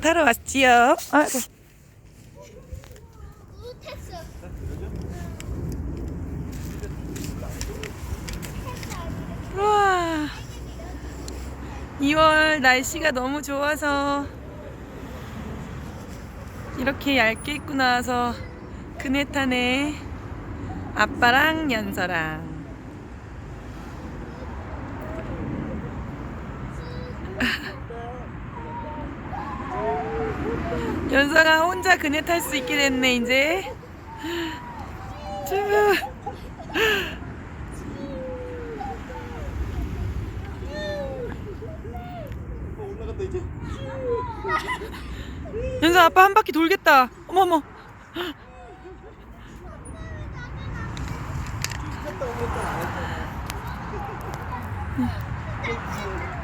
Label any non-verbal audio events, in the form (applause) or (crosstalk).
타러 왔지요. 아이고. 우와. 2월 날씨가 너무 좋아서 이렇게 얇게 입고 나와서 그네 타네. 아빠랑 연서랑. (laughs) 연서가 혼자 그네 탈 수 있게 됐네 이제. (laughs) 연서 아빠 한 바퀴 돌겠다. 어머머. (laughs)